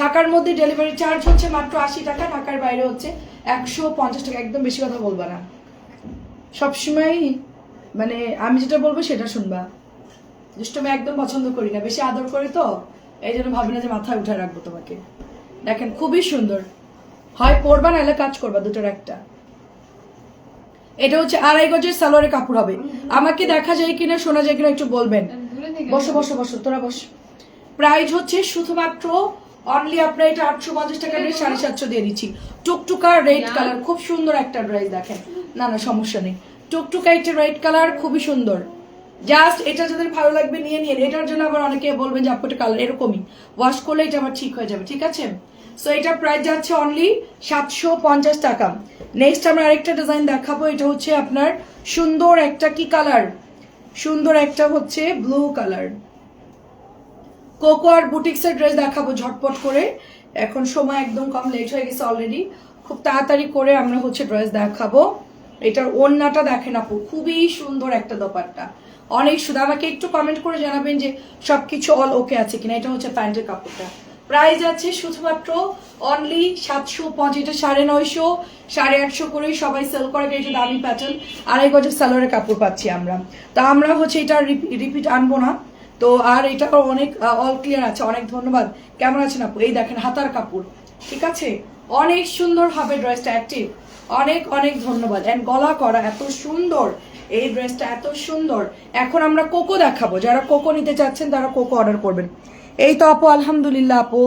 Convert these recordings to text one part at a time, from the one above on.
ঢাকার মধ্যে delivery charge হচ্ছে মাত্র আশি টাকা ঢাকার বাইরে হচ্ছে একশো পঞ্চাশ টাকা। একদম বেশি কথা বলবা না। সবসময় মানে আমি যেটা বলব সেটা শুনবা। দুষ্টমি একদম পছন্দ করি না। বেশি আদর করি তো এই জন্য ভাবি না যে মাথায় উঠে রাখব তোমাকে। দেখেন খুবই সুন্দর। হয় পরবা নাহলে কাজ করবা দুটোর একটা। এটা হচ্ছে আড়াই গজের সালোয়ারের কাপড় হবে। আমাকে দেখা যায় কিনা শোনা যায় কিনা একটু বলবেন। বসো বসো বসো তোরা বস। প্রাইস হচ্ছে শুধুমাত্র অনলি আপনার এটা আটশো পঞ্চাশ টাকা রেট সাড়ে সাতশো দিয়ে দিচ্ছি। টুকটুকা রেড কালার খুব সুন্দর একটা ড্রেস দেখেন। না না সমস্যা নেই। টুকটুকা একটা রেড কালার খুবই সুন্দর। জাস্ট এটা যাদের ভালো লাগবে নিয়ে নিন। এটার জন্য আবার অনেকে বলবেন যে আপুটা কালার এরকমই। ওয়াশ করলে এটা আবার ঠিক হয়ে যাবে। ঠিক আছে? সো এটা প্রাইস যাচ্ছে অনলি সাতশো পঞ্চাশ টাকা। নেক্সট আমরা আরেকটা ডিজাইন দেখাবো। এটা হচ্ছে আপনার সুন্দর একটা কি কালার সুন্দর একটা হচ্ছে ব্লু কালার কোকো আর বুটিক্সের ড্রেস দেখাবো ঝটপট করে। এখন সময় একদম কম লেট হয়ে গেছে অলরেডি খুব তাড়াতাড়ি করে আমরা হচ্ছে ড্রেস দেখাবো। এটার ওড়নাটা দেখেন আপু, খুবই সুন্দর একটা দোপাট্টা। অনেক সুন্দর। আমাকে একটু কমেন্ট করে জানাবেন যে সবকিছু অল ওকে আছে কিনা? এটা হচ্ছে প্যান্টের কাপড়টা। প্রাইস আছে শুধুমাত্র অনলি সাতশো পঞ্চাশ এটা সাড়ে নয়শো, সাড়ে আটশো করেই সবাই সেল করে, এটা দামি প্যাটার্ন আড়াই গজের সালোয়ারের কাপড় পাচ্ছি আমরা। তা আমরা হচ্ছে এটা রিপিট আনব না। তো আর এটা অনেক অল ক্লিয়ার আছে, অনেক ধন্যবাদ। কেমন আছেন আপু? এই দেখেন, হাতার কাপড়। ঠিক আছে? অনেক সুন্দর হবে ড্রেসটা অ্যাক্টিভ অনেক অনেক ধন্যবাদ। এন্ড গলা করা এত সুন্দর। এই ড্রেসটা এত সুন্দর। এখন আমরা কোকো দেখাবো। যারা কোকো নিতে চাচ্ছেন, তারা কোকো অর্ডার করবেন। এই তো আপু, আলহামদুলিল্লাহ আপু।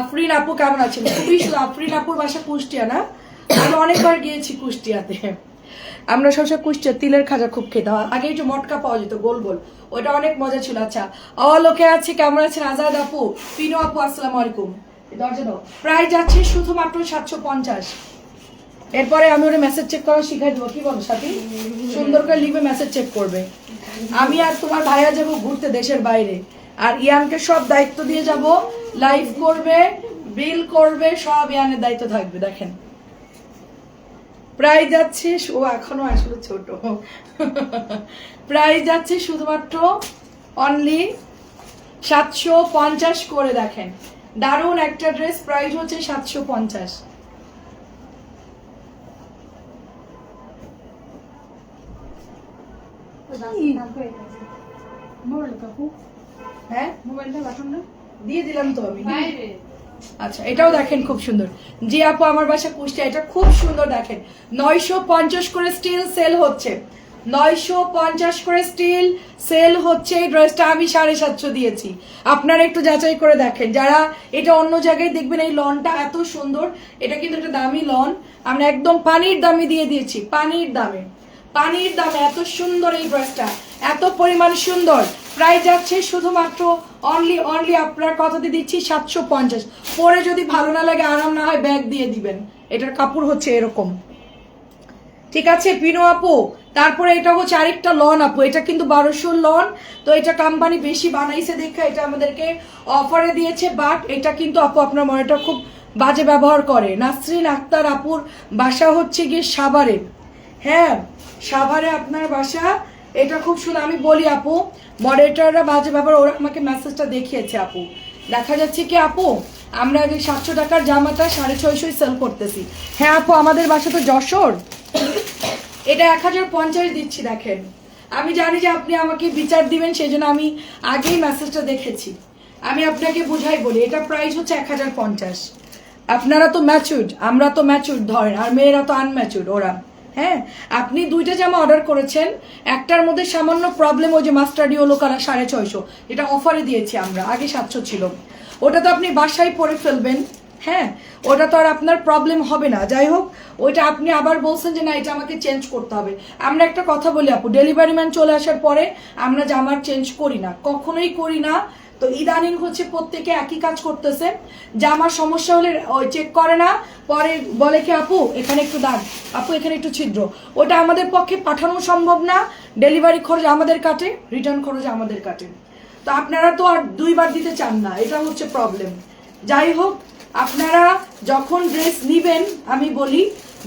আফরিন আপু, কেমন আছেন? খুবই আফরিন আপুর বাসা কুষ্টিয়া, না? আমি অনেকবার গিয়েছি কুষ্টিয়াতে। আমরা সবসময় কুষ্টিয়া তিলের খাজা খুব খেতাম আগে একটু মটকা পাওয়া যেত, গোল গোল ওটা অনেক মজা ছিল। আচ্ছা ও লোকে আছে, কেমন আছেন? আজাদ আপু, পিনো আপু, আসসালামু আলাইকুম। দরজা দাও। প্রাইস যাচ্ছে শুধুমাত্র সাতশো পঞ্চাশ। এরপরে আমি ওরা মেসেজ চেক করা শিখাই দেবো। কি বলো সাথী? সুন্দর করে লিখবে মেসেজ চেক করবে। আমি আর তোমার ভাইয়া যাব ঘুরতে দেশের বাইরে। আর ইয়ানকে সব দায়িত্ব দিয়ে যাব। লাইভ করবে বিল করবে, সব ইয়ানের দায়িত্ব থাকবে, দেখেন। প্রাইস যাচ্ছে ও এখনও আসলে ছোট। প্রাইস যাচ্ছে শুধুমাত্র অনলি সাতশো পঞ্চাশ করে দেখেন। দারুণ একটা ড্রেস প্রাইস হচ্ছে সাতশো পঞ্চাশ। হ্যাঁ? দিয়ে দিলাম তো আমি। আচ্ছা এটাও দেখেন খুব সুন্দর। জি আপু, আমার বাসা কুষ্টিয়া, এটা খুব সুন্দর দেখেন। নয়শো পঞ্চাশ করে স্টিল সেল হচ্ছে। নয়শো পঞ্চাশ করে স্টিল সেল হচ্ছে এই ড্রেসটা আমি সাড়ে সাতশো দিয়েছি। আপনারা একটু যাচাই করে দেখেন। যারা এটা অন্য জায়গায় দেখবেন, এই লনটা এত সুন্দর, এটা কিন্তু একটা দামি লন আমরা একদম পানির দামে দিয়ে দিয়েছি, পানির দামে। পানির দামে এত সুন্দর এই ড্রেসটা এত পরিমাণ সুন্দর। প্রাইস যাচ্ছে শুধুমাত্র অনলি অনলি আপনার কথাতে দিচ্ছি সাতশো পঞ্চাশ। পরে যদি ভালো না লাগে, আরাম না হয় ব্যাগ দিয়ে দিবেন। এটার কাপড় হচ্ছে এরকম। ঠিক আছে, পিনো আপু? তারপরে এটা হচ্ছে আরেকটা লন আপু। এটা কিন্তু বারোশো লন তো এটা কোম্পানি বেশি বানাইছে দেখে এটা আমাদেরকে অফারে দিয়েছে বাট এটা কিন্তু আপু আপনার মনেটা খুব বাজে ব্যবহার করে। নাসরিন আক্তার আপুর বাসা হচ্ছে গিয়ে সাভারে। হ্যাঁ সাভারে আপনার বাসা এটা খুব সুন্দর। আমি বলি, আপু মডারেটাররা বাজে ব্যাপার ওরা আমাকে মেসেজটা দেখিয়েছে, আপু। দেখা যাচ্ছে কি, আপু, আমরা যে সাতশো টাকার জামাটা সাড়ে ছয়শোই সেল করতেছি। হ্যাঁ আপু, আমাদের বাসা তো যশোর। এটা এক হাজার পঞ্চাশ দিচ্ছি, দেখেন। আমি জানি যে আপনি আমাকে বিচার দিবেন সেই জন্য আমি আগেই মেসেজটা দেখেছি। আমি আপনাকে বুঝাই বলি, এটা প্রাইস হচ্ছে এক হাজার পঞ্চাশ। আপনারা তো ম্যাচুড আমরা তো ম্যাচুড ধরেন, আর মেয়েরা তো আনম্যাচুড ওরা। হ্যাঁ আপনি দুইটা জামা অর্ডার করেছেন, একটার মধ্যে সামান্য প্রবলেম ওই যে মাস্টার্ডি হলো কালার সাড়ে ছয়শো, এটা অফারে দিয়েছি আমরা, আগে সাতশো ছিল। ওটা তো আপনি বাসায় পরে ফেলবেন হ্যাঁ ওটা তো আর আপনার প্রবলেম হবে না। যাই হোক, ওইটা আপনি আবার বলছেন যে না, এটা আমাকে চেঞ্জ করতে হবে। আমরা একটা কথা বলি আপু ডেলিভারি ম্যান চলে আসার পরে আমরা জামার চেঞ্জ করি না, কখনোই করি না তো ইদানিং হচ্ছে প্রত্যেকে একই কাজ করতেছে। জামার সমস্যা হলে ওই চেক করে না, পরে বলে কি, আপু, এখানে একটু দাগ আপু, এখানে একটু ছিদ্র। ওটা আমাদের পক্ষে পাঠানো সম্ভব না। ডেলিভারি খরচ আমাদের কাটে, রিটার্ন খরচ আমাদের কাটে। তো আপনারা তো আর দুইবার দিতে চান না, এটা হচ্ছে প্রবলেম যাই হোক, আপনারা যখন ড্রেস নিবেন, আমি বলি,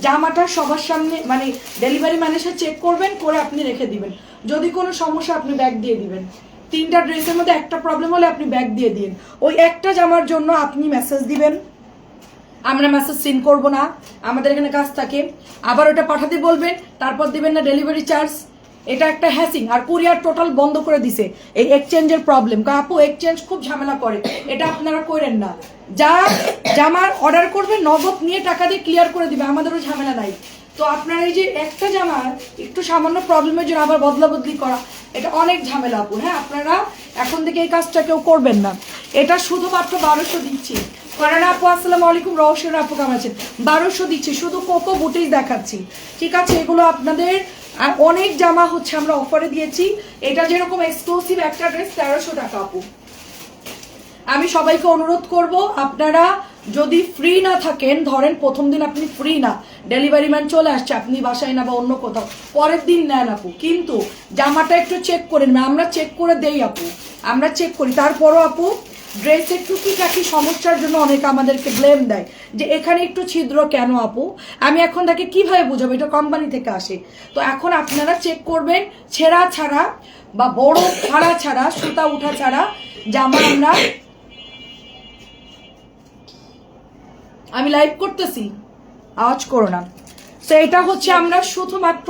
জামাটা সবার সামনে মানে ডেলিভারি ম্যানেজার চেক করবেন, করে আপনি রেখে দিবেন। যদি কোনো সমস্যা, আপনি ব্যাগ দিয়ে দিবেন। তিনটা ড্রেসের মধ্যে একটা প্রবলেম হলে আপনি ব্যাগ দিয়ে দিন। ওই একটা জামার জন্য আপনি মেসেজ দিবেন। আমরা মেসেজ সিন করব না। আমাদের এখানে কাজ থাকে। আবার ওটা পাঠাতে বলবেন, তারপর দিবেন না ডেলিভারি চার্জ এটা একটা হ্যাসিং আর কুরিয়ার টোটাল বন্ধ করে দিছে। এই এক্সচেঞ্জের প্রবলেম আপু এক্সচেঞ্জ খুব ঝামেলা করে। এটা আপনারা করেন না। যা জামার অর্ডার করবে নগদ নিয়ে টাকা দিয়ে ক্লিয়ার করে দিবে। আমাদেরও ঝামেলা নাই। তো আপনার এই যে একটা জামার একটু সামান্য প্রবলেমের জন্য আবার বদলা বদলি করা, এটা অনেক ঝামেলা আপু হ্যাঁ? আপনারা এখন থেকে এই কাজটা কেউ করবেন না। এটা শুধুমাত্র বারোশো দিচ্ছি। করেন আপু, আসসালামু আলাইকুম রহস্যের আপু কেমন আছেন? বারোশো দিচ্ছি, শুধু কোকো বুটিস দেখাচ্ছি। ঠিক আছে, এগুলো আপনাদের, আর অনেক জামা হচ্ছে আমরা অফারে দিয়েছি। এটা যেরকম এক্সক্লুসিভ একটা ড্রেস তেরোশো টাকা আপু। আমি সবাইকে অনুরোধ করব, আপনারা যদি ফ্রি না থাকেন, ধরেন প্রথম দিন আপনি ফ্রি না ডেলিভারি ম্যান চলে আসছে, আপনি বাসায় না বা অন্য কোথাও, পরের দিন নেন আপু। কিন্তু জামাটা একটু চেক করে নেবেন, আমরা চেক করে দেই আপু। আমরা চেক করি। তারপরও আপু ড্রেস একটু কি কাকি সমস্যার জন্য অনেকে আমাদেরকে ব্লেম দেয় যে, এখানে একটু ছিদ্র কেন আপু? আমি এখন তাকে কীভাবে বুঝাবো? এটা কোম্পানি থেকে আসে। তো এখন আপনারা চেক করবেন, ছেঁড়া ছাড়া বা বড় ছাড়া ছাড়া, সুতা উঠা ছাড়া জামা আমরা আমি লাইভ করতেছি। আওয়াজ করো না। তো এটা হচ্ছে আমরা শুধুমাত্র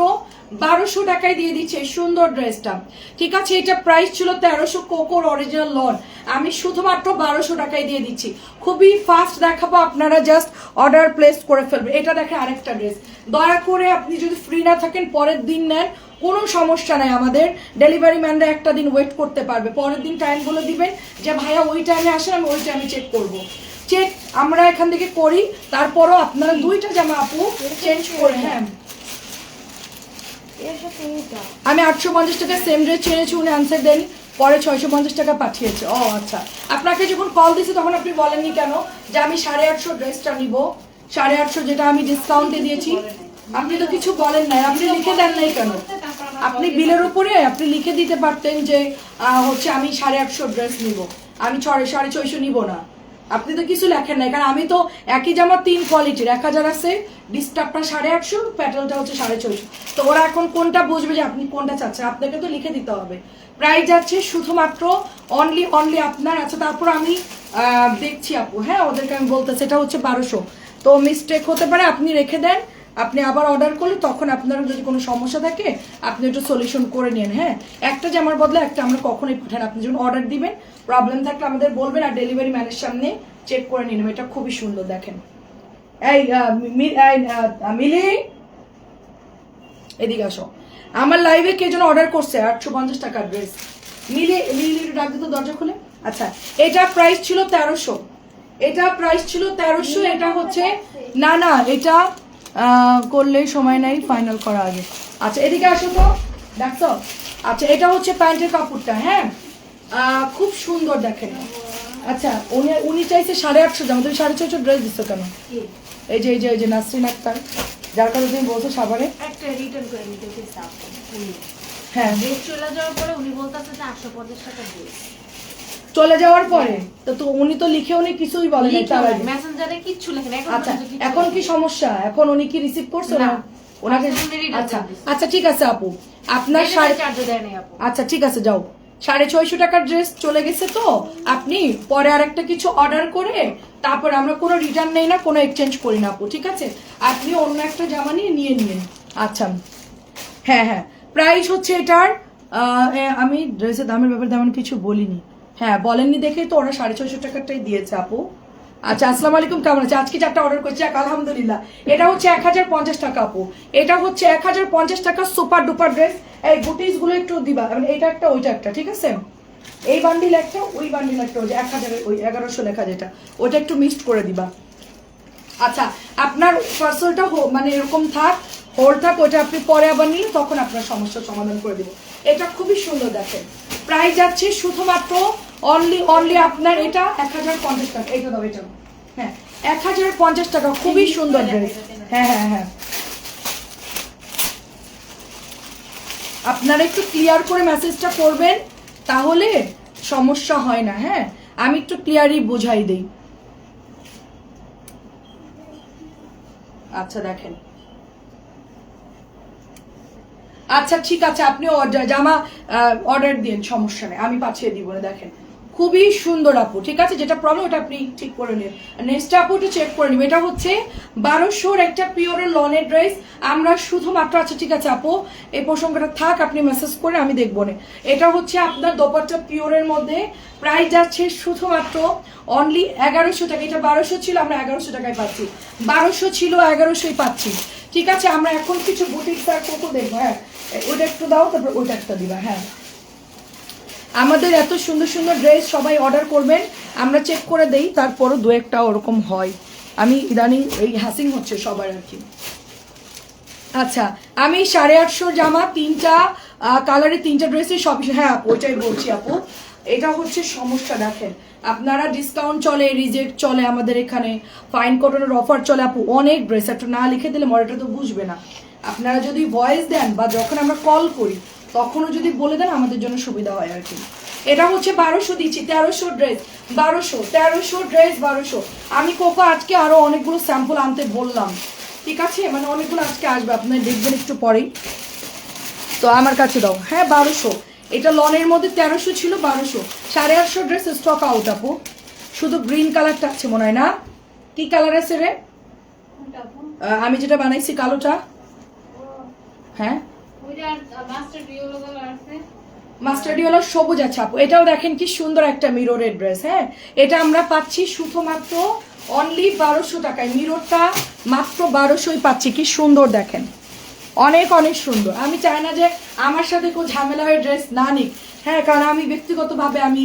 বারোশো টাকায় দিয়ে দিচ্ছি সুন্দর ড্রেসটা ঠিক আছে, এটা প্রাইস ছিল তেরোশো কোকোর অরিজিনাল লন। আমি শুধুমাত্র বারোশো টাকায় দিয়ে দিচ্ছি। খুবই ফাস্ট দেখাবো, আপনারা জাস্ট অর্ডার প্লেস করে ফেলবেন এটা দেখে আরেকটা ড্রেস দয়া করে আপনি যদি ফ্রি না থাকেন, পরের দিন নেন। কোনো সমস্যা নাই আমাদের। ডেলিভারি ম্যানরা একটা দিন ওয়েট করতে পারবে। পরের দিন টাইমগুলো দিবেন যে, ভাইয়া, ওই টাইমে আসেন, আমি ওই টাইমে চেক করব। চেক আমরা এখান থেকে করি, তারপরও আপনারা দুইটা জামা আপু চেঞ্জ করে হ্যাঁ আমি আটশো পঞ্চাশ টাকা সেম ড্রেস চেয়েছি উনি আনসার দেন, পরে ছয়শো পঞ্চাশ টাকা পাঠিয়েছে। ও আচ্ছা। আপনাকে যখন কল দিয়েছি তখন আপনি বলেননি কেন? যে আমি সাড়ে আটশো ড্রেসটা নিব। সাড়ে আটশো যেটা আমি ডিসকাউন্টে দিয়েছি। আপনি তো কিছু বলেন নাই, আপনি লিখে দেন নাই কেন? আপনি বিলের উপরে, আপনি লিখে দিতে পারতেন যে হচ্ছে আমি সাড়ে আটশো ড্রেস নিব। আমি ছড়ে সাড়ে ছয়শো নিব না। আপনি তো কিছু লেখেন নাই, কারণ আমি তো একই জামা তিন কোয়ালিটির এক হাজার আছে ডিস্টার্বটা সাড়ে আটশো প্যাটেলটা হচ্ছে সাড়ে ছয়শো। তো ওরা এখন কোনটা বুঝবে যে আপনি কোনটা চাচ্ছেন? আপনাকে তো লিখে দিতে হবে। প্রাইস যাচ্ছে শুধুমাত্র অনলি অনলি আপনার আচ্ছা তারপর আমি দেখছি আপু হ্যাঁ ওদেরকে আমি বলতে সেটা হচ্ছে বারোশো। তো মিস্টেক হতে পারে, আপনি রেখে দেন, আপনি আবার অর্ডার করলে তখন আপনার যদি কোনো সমস্যা থাকে, আপনি একটু সলিউশন করে নিন হ্যাঁ। একটা জামার বদলে একটা আমরা কখনোই পাঠান আপনি যখন অর্ডার দিবেন প্রবলেম থাকলে আমাদের বলবেন আর ডেলিভারি ম্যানের সামনে চেক করে নিন এটা খুবই সুন্দর দেখেন। এই মিলি এদিকে আসো। আমার লাইভে কে যেন অর্ডার করছে আটশো পঞ্চাশ টাকার ড্রেস মিলে মিলি ডাক দিত দরজা খুলে। আচ্ছা এটা প্রাইস ছিল তেরোশো। এটা প্রাইস ছিল তেরোশো এটা হচ্ছে না না এটা করলে সময় নাই ফাইনাল করা আগে। আচ্ছা এদিকে আসো তো দেখছ? আচ্ছা এটা হচ্ছে প্যান্টের কাপড়টা হ্যাঁ? খুব সুন্দর দেখেন। আচ্ছা উনি উনি চাইছে সাড়ে আটশো জামা। তুমি সাড়ে ছয়শো ড্রেস দিচ্ছ কেন? এই যে এই যে এই যে নাসরিন আক্তার যার কথা তুমি বলছো সাবারে একটা রিটার্ন করে নিতে হ্যাঁ। চলে যাওয়ার পরে উনি বলতেছে যে আটশো পঞ্চাশ টাকা চলে যাওয়ার পরে? তো তো উনি তো লিখে উনি কিছুই বলেন নাই তার আগে। মেসেঞ্জারে কিচ্ছু লেখেন এখন আচ্ছা এখন কি সমস্যা? এখন উনি কি রিসিভ করছে না। ওনাকে আচ্ছা আচ্ছা ঠিক আছে আপু। আপনার সাড়ে charge দেয় আচ্ছা ঠিক আছে যাও। সাড়ে ছয়শো টাকার ড্রেস চলে গেছে তো। আপনি পরে আর একটা কিছু অর্ডার করে তারপর আমরা কোনো রিটার্ন নেই না, কোনো এক্সচেঞ্জ করি না আপু, ঠিক আছে? আপনি অন্য একটা জামা নিয়ে নিয়ে নিন। আচ্ছা। হ্যাঁ হ্যাঁ। প্রাইস হচ্ছে এটার আমি ড্রেসের দামের ব্যাপারে তেমন কিছু বলিনি। হ্যাঁ বলেননি দেখে তো ওরা সাড়ে ছয়শো টাকারটাই দিয়েছে আপু। আচ্ছা আসসালামু আলাইকুম, কেমন আছে আজকে চারটা অর্ডার করছি, এক, আলহামদুলিল্লাহ। এটা হচ্ছে এক হাজার পঞ্চাশ টাকা, আপু। এটা হচ্ছে এক হাজার পঞ্চাশ টাকা সুপার ডুপার ড্রেস এই বুটিসগুলো একটু দিবা মানে এটা একটা, ওইটা একটা, ঠিক আছে? এই বান্ডিল একটা, ওই বান্ডিল একটা, ওই এক হাজারের ওই এগারোশো লেখা যেটা ওটা একটু মিক্সড করে দিবা। আচ্ছা আপনার পার্সেলটা মানে এরকম থাক হোল থাক ওটা আপনি পরে আবার নিলে তখন আপনার সমস্যার সমাধান করে দেবো। এটা খুবই সুন্দর দেখেন। প্রাইস যাচ্ছে শুধুমাত্র অনলি অনলি আপনার এটা এক হাজার পঞ্চাশ টাকা এটা দাও এটা হ্যাঁ এক হাজার পঞ্চাশ টাকা খুবই সুন্দর ড্রেস হ্যাঁ হ্যাঁ হ্যাঁ। আপনারা একটু ক্লিয়ার করে মেসেজটা করবেন তাহলে সমস্যা হয় না হ্যাঁ? আমি একটু ক্লিয়ারই বোঝাই দিই। আচ্ছা দেখেন। আচ্ছা ঠিক আছে, আপনি order- জামা অর্ডার দিন, সমস্যা নেই, আমি পাঠিয়ে দিব না দেখেন। খুবই সুন্দর আপু, ঠিক আছে, যেটা প্রবলেম ওটা আপনি ঠিক করে নিন। নেক্সট আপু, একটু চেক করে নিব এটা হচ্ছে বারোশোর একটা পিওরের লনের ড্রেস আমরা শুধুমাত্র আচ্ছা ঠিক আছে, আপু, এই প্রসঙ্গটা থাক, আপনি মেসেজ করে, আমি দেখব না। এটা হচ্ছে আপনার দোপাট্টা পিওরের মধ্যে। প্রাইস যাচ্ছে শুধুমাত্র অনলি এগারোশো টাকা, এটা বারোশো ছিল, আমরা এগারোশো টাকায় পাচ্ছি। বারোশো ছিল, এগারোশোই পাচ্ছি। ঠিক আছে, আমরা এখন কিছু বুটিক স্যার কোকো দেখব হ্যাঁ। ওটা একটু দাও, তারপর ওটা একটা দিবা হ্যাঁ। আমাদের এত সুন্দর সুন্দর ড্রেস সবাই অর্ডার করবেন, আমরা চেক করে দেই, তারপরও দু একটা ওরকম হয়। আমি ইদানিং এই হ্যাসিং হচ্ছে সবার আর কি। আচ্ছা আমি সাড়ে আটশো জামা, তিনটা কালারের তিনটা ড্রেসে সব হ্যাঁ আপু, ওইটাই বলছি আপু। এটা হচ্ছে সমস্যা, দেখেন। আপনারা ডিসকাউন্ট চলে রিজেক্ট চলে আমাদের এখানে। ফাইন কটনের অফার চলে আপু, অনেক ড্রেস একটা না লিখে দিলে মডেলটা তো বুঝবে না। আপনারা যদি ভয়েস দেন বা যখন আমরা কল করি তখনও যদি বলে দেন আমাদের জন্য সুবিধা হয় আর কি। এটা হচ্ছে বারোশো দিচ্ছি তেরোশো ড্রেস বারোশো তেরোশো ড্রেস বারোশো। আমি কোকো আজকে আরও অনেকগুলো স্যাম্পল আনতে বললাম। ঠিক আছে? মানে অনেকগুলো আজকে আসবে আপনারা দেখবেন একটু পরেই। তো আমার কাছে দাও। হ্যাঁ বারোশো। এটা লনের মধ্যে তেরোশো ছিল বারোশো। সাড়ে আটশো ড্রেস স্টক আউট আপু। শুধু গ্রিন কালারটা আছে মনে হয় না? কি কালার আছে রে? আমি যেটা বানাইছি কালোটা। হ্যাঁ? মাস্টার্ডিওয়ালা সবুজ আছে আপু। এটাও দেখেন কি সুন্দর একটা মিররের ড্রেস হ্যাঁ? এটা আমরা পাচ্ছি শুধুমাত্র অনলি বারোশো টাকায়। মিররটা মাত্র বারোশোই পাচ্ছি। কি সুন্দর দেখেন। অনেক অনেক সুন্দর। আমি চাই না যে আমার সাথে কেউ ঝামেলা হয়ে ড্রেস না নিক। হ্যাঁ কারণ আমি ব্যক্তিগতভাবে আমি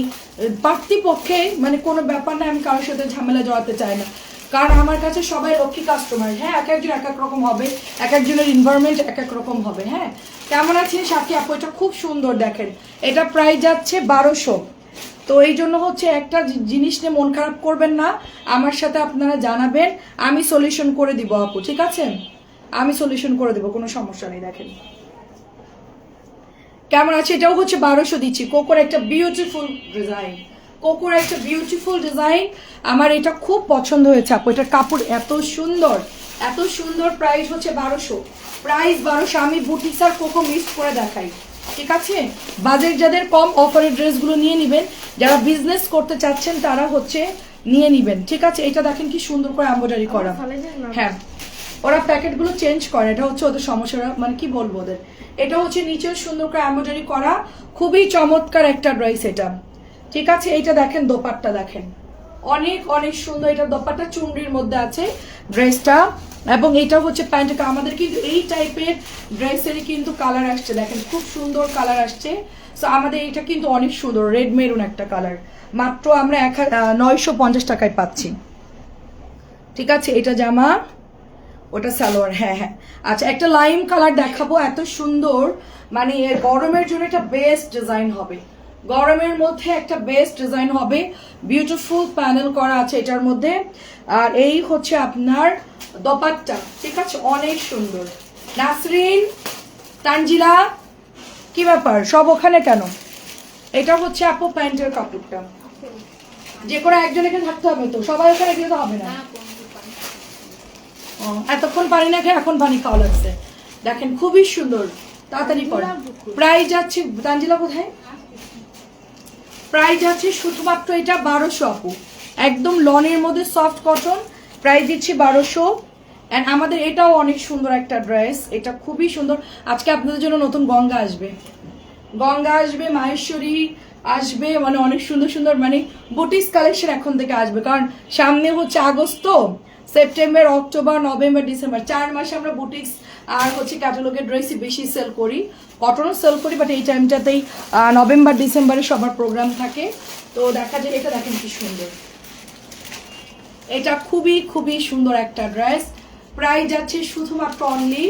পক্ষে মানে কোনো ব্যাপার না আমি কারোর সাথে ঝামেলা জড়াতে চাই না। কারণ আমার কাছে সবাই লক্ষ্মী কাস্টমার হ্যাঁ? এক একজন এক এক রকম হবে, এক একজনের ইনভারনমেন্ট এক এক রকম হবে হ্যাঁ? কেমন আছেন সাথী আপু? এটা খুব সুন্দর দেখেন। এটা প্রায় যাচ্ছে বারোশো। তো এই জন্য হচ্ছে একটা জিনিস নিয়ে মন খারাপ করবেন না। আমার সাথে আপনারা জানাবেন, আমি সলিউশন করে দিব আপু, ঠিক আছে? আমি সলিউশন করে দেবো, কোনো সমস্যা নেই, দেখেন। কেমন আছে? এটাও হচ্ছে বারোশো দিচ্ছি। কোকোর একটা বিউটিফুল ডিজাইন কোকোর একটা বিউটিফুল ডিজাইন আমার এটা খুব পছন্দ হয়েছে আপু। এটার কাপড় এত সুন্দর এত সুন্দর প্রাইস হচ্ছে বারোশো। প্রাইস বারোশো আমি বুটিক্স আর কোকো মিক্স করে দেখাই। ঠিক আছে? বাজেট যাদের কম অফারের ড্রেসগুলো নিয়ে নেবেন। যারা বিজনেস করতে চাচ্ছেন তারা হচ্ছে নিয়ে নেবেন। ঠিক আছে? এটা দেখেন কি সুন্দর করে এম্ব্রয়ডারি করা। হ্যাঁ। ওরা প্যাকেটগুলো চেঞ্জ করে। এটা হচ্ছে ওদের সমস্যা মানে কি বলব ওদের? এটা হচ্ছে নিচেও সুন্দর করে এম্ব্রয়ডারি করা। খুবই চমৎকার একটা ড্রেস এটা। ঠিক আছে, এইটা দেখেন, দোপাট্টা দেখেন। অনেক অনেক সুন্দর এটা দোপাট্টা চুনরির মধ্যে আছে ড্রেসটা। এবং এটা হচ্ছে প্যান্টটা আমাদের কিন্তু এই টাইপের ড্রেসেরই কিন্তু কালার আসছে। দেখেন, খুব সুন্দর কালার আসছে। সো আমাদের এটা কিন্তু অনেক সুন্দর, রেড মেরুন একটা কালার। মাত্র আমরা এক নয়শো পঞ্চাশ টাকায় পাচ্ছি। ঠিক আছে, এটা জামা, ওটা সালোয়ার হ্যাঁ হ্যাঁ। আচ্ছা একটা লাইম কালার দেখাবো, এত সুন্দর। মানে গরমের জন্য একটা বেস্ট ডিজাইন হবে। গরমের মধ্যে একটা বেস্ট ডিজাইন হবে। বিউটিফুল প্যানেল করা আছে এটার মধ্যে। আর এই হচ্ছে আপনার দোপাট্টা। ঠিক আছে? অনেক সুন্দর। নাসরিন তানজিলা কি ব্যাপার? সব ওখানে কেন? এটা হচ্ছে আপু প্যান্টের কাপড়টা। যে কোনো একজন এখানে থাকতে হবে তো। সবাই ওখানে গেলে তো হবে না। এতক্ষণ পানি না খেয়ে এখন পানি খাওয়া লাগছে। দেখেন খুবই সুন্দর। তাড়াতাড়ি করে প্রাইস যাচ্ছে তানজিলা কোথায়? প্রাইস আছে শুধুমাত্র এটা বারোশো আপু। একদম লনের মধ্যে সফট কটন প্রাইস দিচ্ছি বারোশো। অ্যান্ড আমাদের এটাও অনেক সুন্দর একটা ড্রেস এটা খুবই সুন্দর। আজকে আপনাদের জন্য নতুন গঙ্গা আসবে। গঙ্গা আসবে, মাহেশ্বরী আসবে মানে অনেক সুন্দর সুন্দর মানে বুটিক্স কালেকশন এখন থেকে আসবে। কারণ সামনে হচ্ছে আগস্ট তো সেপ্টেম্বর অক্টোবর নভেম্বর ডিসেম্বর চার মাসে আমরা বুটিক্স আর হচ্ছে ক্যাটালগের ড্রেসই বেশি সেল করি। কটনও সেল করি বাট এই টাইমটাতেই নভেম্বর ডিসেম্বরে সবার প্রোগ্রাম থাকে। তো দেখা যায় এটা দেখেন কি সুন্দর। এটা খুবই খুবই সুন্দর একটা ড্রেস প্রায় যাচ্ছে শুধুমাত্র অনলি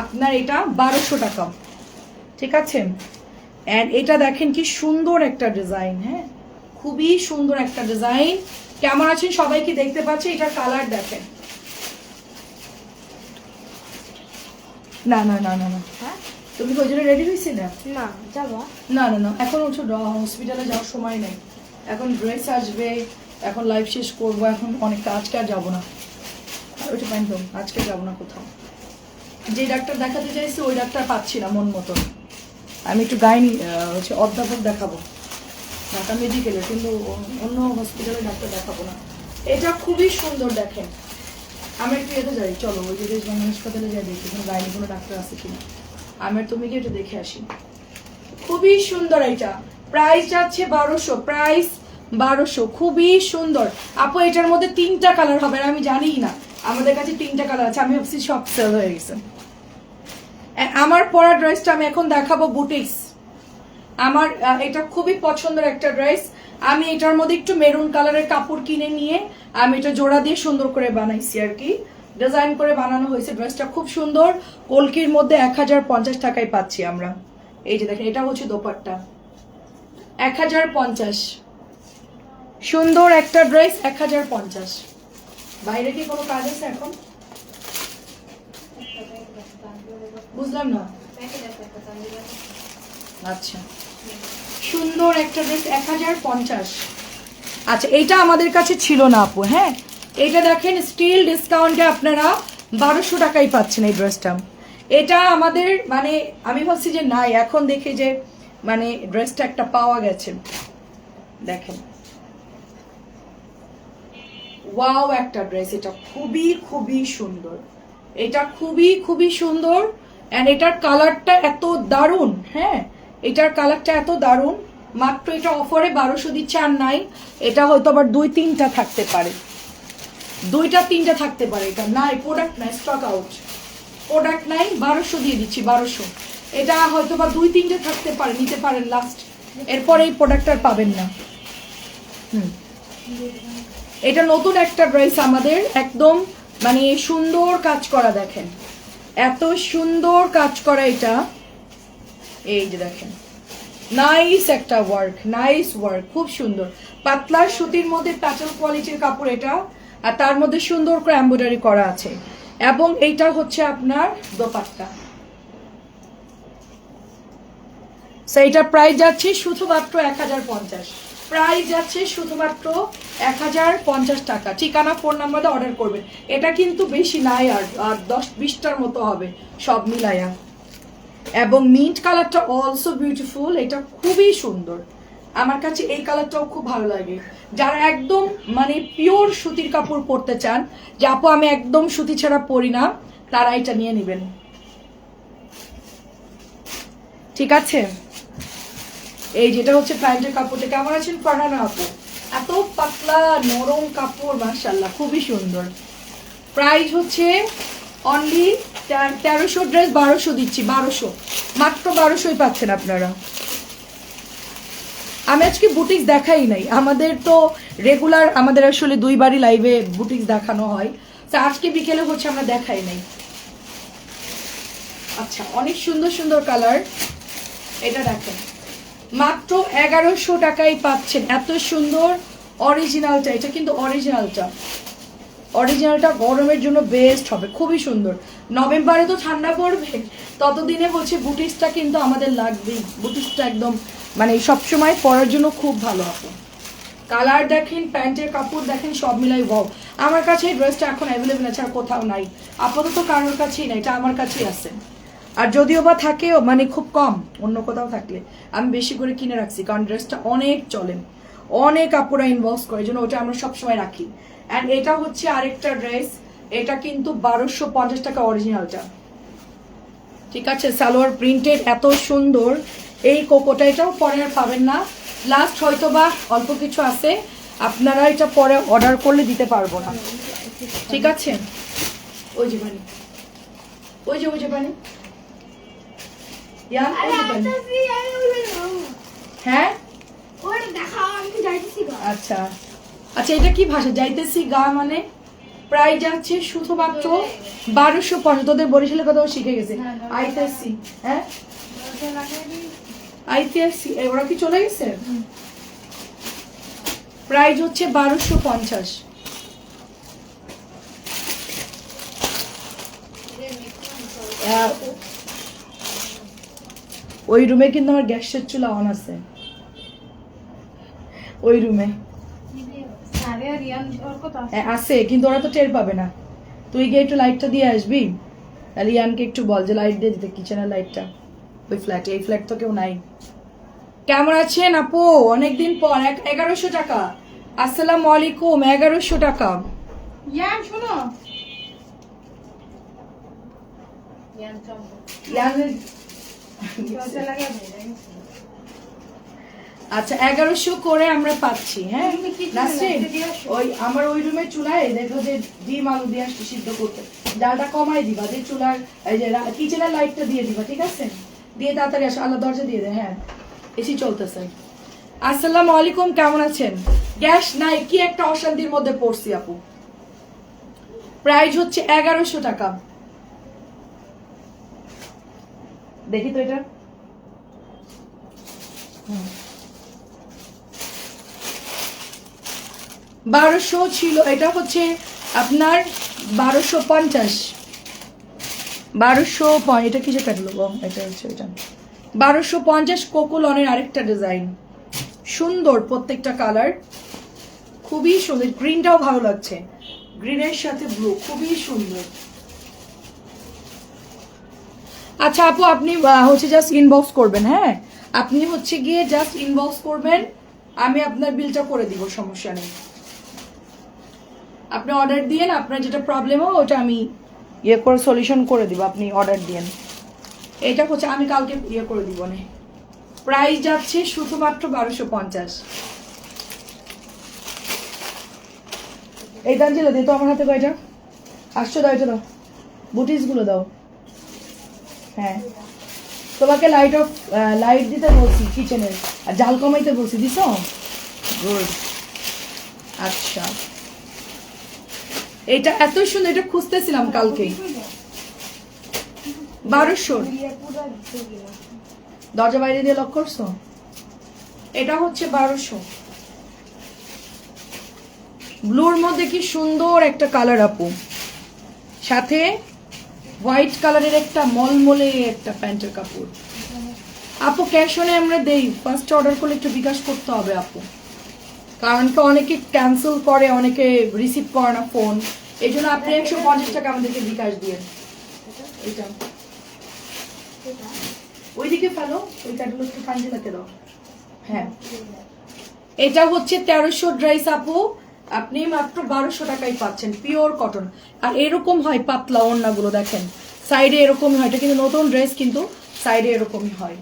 আপনার এটা বারোশো টাকা। ঠিক আছে? অ্যান্ড এটা দেখেন কি সুন্দর একটা ডিজাইন হ্যাঁ? খুবই সুন্দর একটা ডিজাইন কেমন আছেন সবাই কি দেখতে পাচ্ছে এটার কালার দেখেন। না না না না না। হ্যাঁ? তুমি কি ওই জন্য রেডি হয়েছি না না যাব। না না না। এখন হচ্ছে হসপিটালে যাওয়ার সময় নেই। এখন ড্রেস আসবে এখন লাইফ শেষ করব এখন অনেক আজকে আর যাব না। ওইটা প্যান্ট দাও, আজকে যাব না কোথাও। যে ডাক্তার দেখাতে চাইছি ওই ডাক্তার পাচ্ছি না মন মতন। আমি একটু গাইনি হচ্ছে অধ্যাপক দেখাবো। ঢাকা মেডিকেলে কিন্তু অন্য হসপিটালে ডাক্তার দেখাবো না। এটা খুবই সুন্দর দেখেন। আমি একটু এতে যাই, চলো, ওই যে দেশবন্ধ হাসপাতালে যাই দেখি, কোনো গাইনি কোনো ডাক্তার আছে কিনা। আমি তুমি কি একটু দেখে আসি। খুবই সুন্দর এটা। প্রাইস যাচ্ছে বারোশো প্রাইস বারোশো, খুবই সুন্দর। আপু, এটার মধ্যে তিনটা কালার হবে আর আমি জানিই না। আমাদের কাছে তিনটা কালার আছে, আমি ভাবছি সব সেল হয়ে গেছে। আমার পরা ড্রেসটা আমি এখন দেখাবো বুটিক্স। আমার এটা খুবই পছন্দের একটা ড্রেস আমি এটার মধ্যে একটু মেরুন কালারের কাপড় কিনে নিয়ে আমি এটা জোড়া দিয়ে সুন্দর করে বানাইছি আর কি। ডিজাইন করে বানানো হয়েছে, ড্রেসটা খুব সুন্দর। কলকির মধ্যে এক হাজার পঞ্চাশ টাকায় পাচ্ছি আমরা। এই যে দেখেন, এটা হচ্ছে দোপাট্টা। এক হাজার পঞ্চাশ। সুন্দর একটা ড্রেস, এক হাজার পঞ্চাশ। বাইরে কি কোনো কাজ আছে এখন? বুঝলাম না। আচ্ছা। সুন্দর একটা ড্রেস এক হাজার পঞ্চাশ। আচ্ছা এইটা আমাদের কাছে ছিল না আপু হ্যাঁ? এটা দেখেন স্টিল ডিসকাউন্টে আপনারা বারোশো টাকাই পাচ্ছেন এই ড্রেসটা এটা আমাদের মানে আমি ভাবছি যে নাই এখন দেখি যে মানে ড্রেসটা একটা পাওয়া গেছে। দেখেন। ওয়াও একটা ড্রেস এটা খুবই খুবই সুন্দর। এটা খুবই খুবই সুন্দর অ্যান্ড এটার কালারটা এত দারুণ হ্যাঁ? এটার কালারটা এত দারুণ। মাত্র এটা অফারে বারোশো দিচ্ছে আর নাই। এটা হয়তো আবার দুই তিনটা থাকতে পারে। দুইটা, তিনটা থাকতে পারে এটা। নাই প্রোডাক্ট নাই স্টক আউট প্রোডাক্ট নাই, বারোশো দিয়ে দিচ্ছি, বারোশো। এটা হয়তো বা দুই, তিনটে থাকতে পারে, নিতে পারেন লাস্ট এরপরে এই প্রোডাক্ট আর পাবেন না। হুম। এটা নতুন একটা ড্রেস আমাদের। একদম মানে সুন্দর কাজ করা দেখেন। এত সুন্দর কাজ করা এটা। এই যে দেখেন। নাইস একটা ওয়ার্ক নাইস ওয়ার্ক খুব সুন্দর। পাতলা সুতির মধ্যে প্যাটার্ন কোয়ালিটির কাপড় এটা, আর তার মধ্যে সুন্দর করে এমব্রয়ডারি করা আছে। এবং এইটা হচ্ছে আপনার দোপাট্টা। সেইটা প্রাইস যাচ্ছে শুধুমাত্র এক হাজার পঞ্চাশ। প্রাইস যাচ্ছে শুধুমাত্র এক হাজার পঞ্চাশ টাকা। ঠিকানা ফোন নাম্বারে অর্ডার করবেন। এটা কিন্তু বেশি নাই আর আর দশ, বিশটার মতো হবে। সব মিলায়া এবং মিন্ট কালারটা অলসো বিউটিফুল এটা খুবই সুন্দর। আমার কাছে এই কালারটাও খুব ভালো লাগে। যারা একদম মানে পিওর সুতির কাপড় পরতে চান, যে আপু, আমি একদম সুতি ছাড়া পরি না, তারা এটা নিয়ে নেবেন। ঠিক আছে? এই যেটা হচ্ছে প্যান্টের কাপড়টা, কেমন আছেন ফারহানা আপু? এত পাতলা, নরম কাপড় মার্শাল্লাহ খুবই সুন্দর। প্রাইস হচ্ছে অনলি তেরোশো ড্রেস বারোশো দিচ্ছি, বারোশো। মাত্র বারোশোই পাচ্ছেন আপনারা। আমি আজকে বুটিক্স দেখাই নাই। আমাদের তো রেগুলার আমাদের আসলে দুইবারই লাইভে বুটিক্স দেখানো হয়। তো আজকে বিকেলে হচ্ছে আমরা দেখাই নাই। আচ্ছা অনেক সুন্দর সুন্দর কালার এটা দেখেন। মাত্র এগারোশো টাকায় পাচ্ছেন। এত সুন্দর অরিজিনালটা এটা কিন্তু অরিজিনালটা অরিজিনালটা গরমের জন্য বেস্ট হবে, খুবই সুন্দর। নভেম্বরে তো ঠান্ডা পড়বে, ততদিনে বলছে বুটিক্সটা কিন্তু আমাদের লাগবেই। বুটিক্সটা একদম মানে সবসময় পরার জন্য খুব ভালো হবে। কালার দেখেন, প্যান্টের কাপড় দেখেন, সব মিলাই ওয়াও আমার কাছে এই ড্রেসটা এখন অ্যাভেলেবেল আছে, আর কোথাও নাই। আপাতত কারোর কাছেই নাই, এটা আমার কাছেই আছে। আর যদিও বা থাকেও মানে খুব কম, অন্য কোথাও থাকলে। আমি বেশি করে কিনে রাখছি, কারণ ড্রেসটা অনেক চলে। অনেক কাপড়া ইনভলভ করে জন্য ওটা আমরা সবসময় রাখি। অ্যান্ড এটা হচ্ছে আরেকটা ড্রেস এটা কিন্তু বারোশো পঞ্চাশ টাকা অরিজিনালটা ঠিক আছে সালোয়ার প্রিন্টেড এত সুন্দর। এই কোকোটা এটাও পরে আর পাবেন না। লাস্ট হয়তো বা অল্প কিছু আছে আপনারা এটা পরে অর্ডার করলে দিতে পারব না। ঠিক আছে? ওই যে পানি ওই যে ওই যে পানি। হ্যাঁ? আচ্ছা। আচ্ছা এটা কি ভাষা? যাইতেছি গা মানে? প্রায় যাচ্ছে শুধুমাত্র বারোশো পঞ্চাশ। তোদের বরিশালের কথাও শিখে গেছে। আইতেছি হ্যাঁ? আইতেছি ওরা কি চলে গেছে? প্রাইস হচ্ছে বারোশো পঞ্চাশ। ওই রুমে কিন্তু আমার গ্যাসের চুলা অন আছে। ওই রুমে। হ্যাঁ, আছে। কিন্তু ওরা তো টের পাবে না। তুই গিয়ে একটু লাইটটা দিয়ে আসবি। তাহলে ইয়ানকে একটু বল যে লাইট দিয়ে দিতে কিচেনের লাইটটা ওই ফ্ল্যাটে এই ফ্ল্যাট তো কেউ নাই। কেমন আছেন আপু? অনেকদিন পর এক- এগারোশো টাকা। আসসালাম আলাইকুম এগারোশো টাকা। ইয়ান শোনো। ইয়ান চম্পা। আচ্ছা এগারোশো করে আমরা পাচ্ছি হ্যাঁ? দিয়ে? ওই আমার ওই রুমের চুলায় দেখো যে ডিম আলু দিয়ে আসছি সিদ্ধ করতে। ডালটা কমাই দিবা দিয়ে চুলার এই যে কিচেনের লাইটটা দিয়ে দিবা ঠিক আছে? দিয়ে তাড়াতাড়ি আসো আল্লাহ দরজা দিয়ে দে হ্যাঁ? এসি চলতেছে। আসসালামু আলাইকুম কেমন আছেন? গ্যাস নাই কি একটা অশান্তির মধ্যে পড়ছি আপু। প্রাইস হচ্ছে এগারোশো টাকা। দেখি তো এটা। বারোশো ছিল, এটা হচ্ছে আপনার বারোশো পঞ্চাশ। বারোশো এটা কিসে কাটলো এটা হচ্ছে এটা বারোশো পঞ্চাশ কোকোলনের আরেকটা ডিজাইন সুন্দর প্রত্যেকটা কালার খুবই সুন্দর। গ্রিনটাও ভালো লাগছে। গ্রিনের সাথে ব্লু খুবই সুন্দর। আচ্ছা আপু, আপনি হচ্ছে জাস্ট ইনবক্স করবেন হ্যাঁ? আপনি হচ্ছে গিয়ে জাস্ট ইনবক্স করবেন। আমি আপনার বিলটা করে দিব, সমস্যা নেই। আপনি অর্ডার দিয়েন আপনার যেটা প্রবলেম হয় ওটা আমি ইয়ে করে সলিউশন করে দিব আপনি অর্ডার দিয়েন। এটা হচ্ছে আমি কালকে ইয়ে করে দিব নে। প্রাইস যাচ্ছে শুধুমাত্র বারোশো পঞ্চাশ। এই দাঞ্জিল দে তো আমার হাতে কয়টা? আসছো দাও এটা দাও। বুটিসগুলো দাও। হ্যাঁ। তোমাকে লাইট অফ লাইট দিতে বলছি কিচেনের আর জাল কমাইতে বলছি দিছ? গুড আচ্ছা। এটা এত সুন্দর, এটা খুঁজতেছিলাম কালকে। বারোশো। দরজা বাইরে দিয়ে লক করছ? এটা হচ্ছে বারোশো। ব্লুর মধ্যে কি সুন্দর একটা কালার আপু। সাথে হোয়াইট কালারের একটা মলমলে একটা প্যান্টের কাপড়। আপু ক্যাশ অনে আমরা দেই। ফার্স্ট অর্ডার করলে একটু বিকাশ করতে হবে, আপু। কারণ কি অনেকে ক্যান্সেল করে, অনেকে রিসিভ করে না ফোন এই জন্য আপনি একশো পঞ্চাশ টাকা আমাদেরকে বিকাশ দিয়ে ওইদিকে ফেলো, ওই একটু কাঞ্জিলাকে দাও। হ্যাঁ। এটা হচ্ছে তেরোশো ড্রাইস আপু। আপনি মাত্র বারোশো টাকায় পাচ্ছেন পিওর কটন আর এরকম হয় পাতলা ওড়নাগুলো, দেখেন। সাইডে এরকমই হয়, এটা কিন্তু নতুন ড্রেস, কিন্তু সাইডে এরকমই হয়।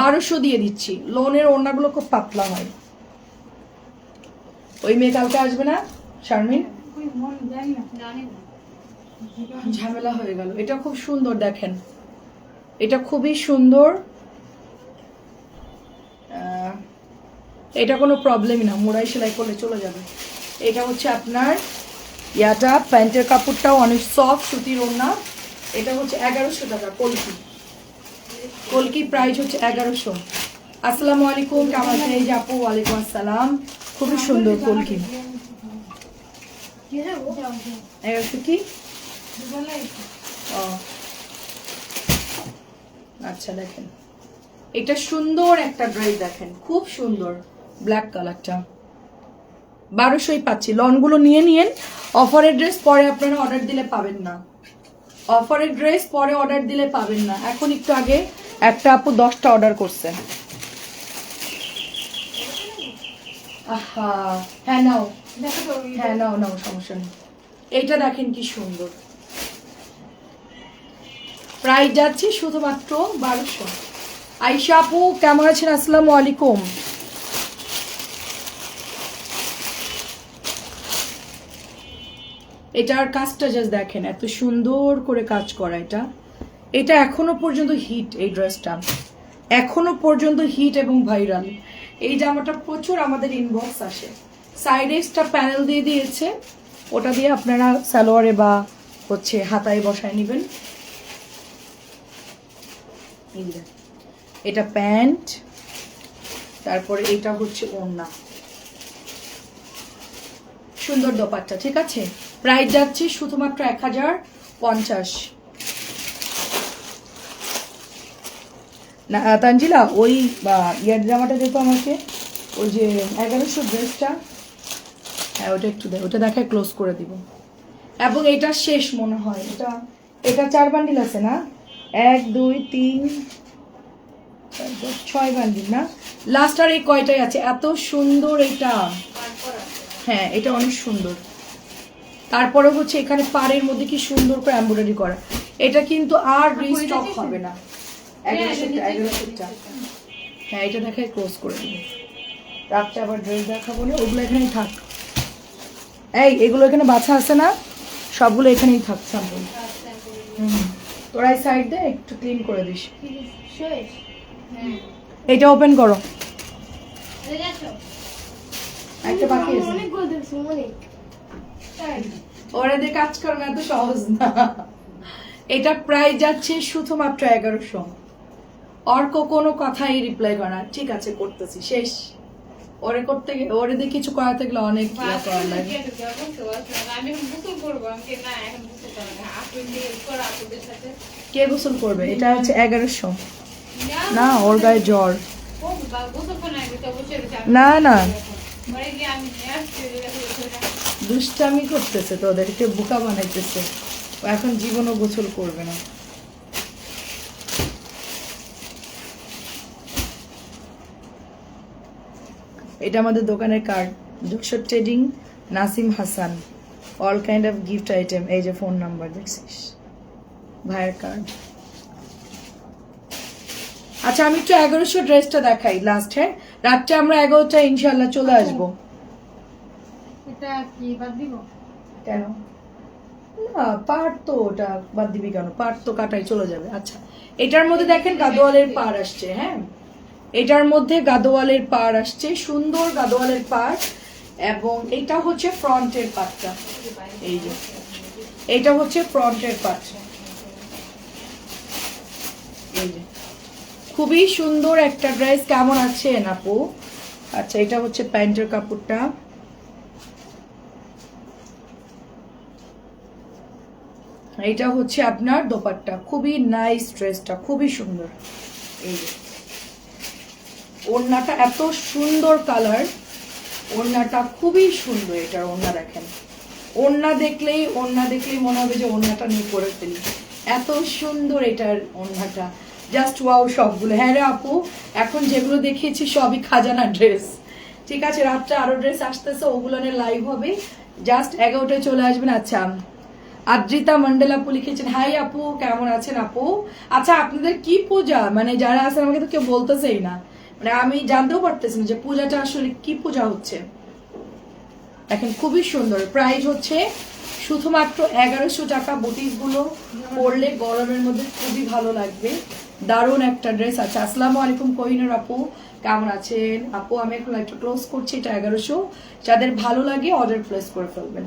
বারোশো দিয়ে দিচ্ছি। লোনের ওড়নাগুলো খুব পাতলা হয়। ওই মেয়ে কালকে আসবে না? শারমিন? মন। ঝামেলা হয়ে গেল। এটা খুব সুন্দর, দেখেন। এটা খুবই সুন্দর। এটা কোনো প্রবলেমই না। মোড়াই সেলাই করলে চলে যাবে। এটা হচ্ছে আপনার ইয়াটা, প্যান্টের কাপড়টাও অনেক সফট সুতির ওড়না। এটা হচ্ছে এগারোশো টাকা, কলকি। কলকি প্রাইস হচ্ছে এগারোশো। আসসালামু আলাইকুম, কেমন আছেন? এই যে আপু, ওয়ালাইকুম আসসালাম। খুবই সুন্দর কলকি কি? আচ্ছা দেখেন। এটা সুন্দর একটা ড্রেস দেখেন, খুব সুন্দর। ব্ল্যাক কালারটা বারোশোই পাচ্ছি। লনগুলো নিয়ে নিয়েন। অফারের ড্রেস পরে আপনারা অর্ডার দিলে পাবেন না। অফারের ড্রেস পরে অর্ডার দিলে পাবেন না। এখন একটু আগে একটা আপু দশটা অর্ডার করছে। আহা হ্যাঁ নাও। হ্যাঁ নাও নাও সমস্যা নেই। এইটা দেখেন কি সুন্দর। প্রাইস যাচ্ছে শুধুমাত্র বারোশো। আইসা আপু কেমন আছেন? আসসালামু আলাইকুম। এটার কাজটা জাস্ট দেখেন এত সুন্দর করে কাজ করা এটা। এটা এখনও পর্যন্ত হিট এই ড্রেসটা এখনও পর্যন্ত হিট এবং ভাইরাল এই জামাটা প্রচুর আমাদের ইনবক্স আসে। সাইডে এক্সট্রা প্যানেল দিয়ে দিয়েছে। ওটা দিয়ে আপনারা সালোয়ারে বা হচ্ছে হাতায় বসায় নেবেন। এটা প্যান্ট, তারপরে এটা হচ্ছে ওড়না। সুন্দর দোপাট্টা, ঠিক আছে? প্রাইস যাচ্ছে শুধুমাত্র এক হাজার পঞ্চাশ। না তানজিলা ওই ইয়ার জামাটা দেখো আমাকে ওই যে এগারোশো ড্রেসটা। হ্যাঁ ওটা একটু দেয় ওটা দেখায় ক্লোজ করে দিব। এবং এটা শেষ মনে হয় এটা এটা চার বান্ডিল আছে না? এক দুই তিন ছয় বান্ডিল না? লাস্ট আর এই কয়টাই আছে? এত সুন্দর এটা। হ্যাঁ এটা অনেক সুন্দর। তারপরে হচ্ছে এখানে পাড়ের মধ্যে কি সুন্দর করে এমব্রয়ডারি করা। এটা কিন্তু আর রিস্টক হবে না। হ্যাঁ এটা দেখাই ক্লোজ করে দিবি। রাত্রে আবার ড্রেস দেখাবো না ওগুলো এখানেই থাক। এই এগুলো এখানে বাছা আছে না? সবগুলো এখানেই থাক সাম্পল হুম। তোরা সাইড দিয়ে একটু ক্লিন করে দিস। হ্যাঁ। এটা ওপেন করো। একটা বাকি আছে। ওরা দিয়ে কাজ করবে এত সহজ না। এটা প্রাইস যাচ্ছে শুধুমাত্র এগারোশো। অর্ক কোনো কথাই রিপ্লাই করে না। ঠিক আছে করতেছি শেষ। ওরে করতে ওরে দিয়ে কিছু করাতে গেলে অনেক ইয়ে করা লাগে কি, গোসল করবে? এটা হচ্ছে এগারোশো। না ওর গায়ে জ্বর। না, না। দুষ্টামি করতেছে তো ওদেরকে বোকা বানাইতেছে। ও এখন জীবনও গোসল করবে না। এটা আমাদের দোকানের card Jessore trading Nasim Hasan. All kind of gift item এই যে ফোন নাম্বার দেখছিস? ভাইয়ের কার্ড আচ্ছা আমি একটু এগারোশো ড্রেসটা দেখাই লাস্ট হ্যাঁ? রাত্রে আমরা এগারোটা ইনশাল্লাহ চলে আসব। এটা কি বাদ দিব? কেন? না পাট তো ওটা বাদ দিবি কেন? পাট তো কাটাই চলে যাবে। আচ্ছা এটার মধ্যে দেখেন গাদোয়ালের পাড় আসছে হ্যাঁ? এটার মধ্যে গাদোয়ালের পাড় আসছে, সুন্দর গাদোয়ালের পাড়, এবং এটা হচ্ছে ফ্রন্টের পাটটা এই যে, এটা হচ্ছে ফ্রন্টের পাট খুবই সুন্দর একটা ড্রেস, কেমন আছেন আপু? আচ্ছা এটা হচ্ছে প্যান্টের কাপড়টা। এটা হচ্ছে আপনার দোপাট্টা। খুবই নাইস ড্রেসটা খুবই সুন্দর। এই যে ওড়নাটা এত সুন্দর কালার ওড়নাটা খুবই সুন্দর এটার ওড়না দেখেন। ওড়না দেখলেই ওড়না দেখলেই মনে হবে যে ওড়নাটা নিয়ে পরে ফেলি। এত সুন্দর এটার ওড়নাটা। জাস্ট ওয়াও সবগুলো। হ্যাঁ রে আপু, এখন যেগুলো দেখিয়েছি সবই খাজানা ড্রেস ঠিক আছে, রাত্রে আরও ড্রেস আসতেছে, ওগুলো লাইভ হবে। জাস্ট এগারোটায় চলে আসবেন। আচ্ছা আদ্রিতা মন্ডল আপু লিখেছেন হাই আপু, কেমন আছেন আপু? আচ্ছা আপনাদের কি পূজা? মানে যারা আছেন আমাকে তো কেউ বলতেছেই না। মানে আমি জানতেও পারতেছি না যে পূজাটা আসলে কি পূজা হচ্ছে। দেখেন, খুবই সুন্দর। প্রাইস হচ্ছে শুধুমাত্র এগারোশো টাকা। বুটিসগুলো পরলে গরমের মধ্যে খুবই ভালো লাগবে। দারুণ একটা ড্রেস আছে। আসসালামু আলাইকুম কোহিনুর আপু। কেমন আছেন? আপু, আমি এখন একটা ক্লোজ করছি, এটা এগারোশো। যাদের ভালো লাগে অর্ডার প্লেস করে ফেলবেন।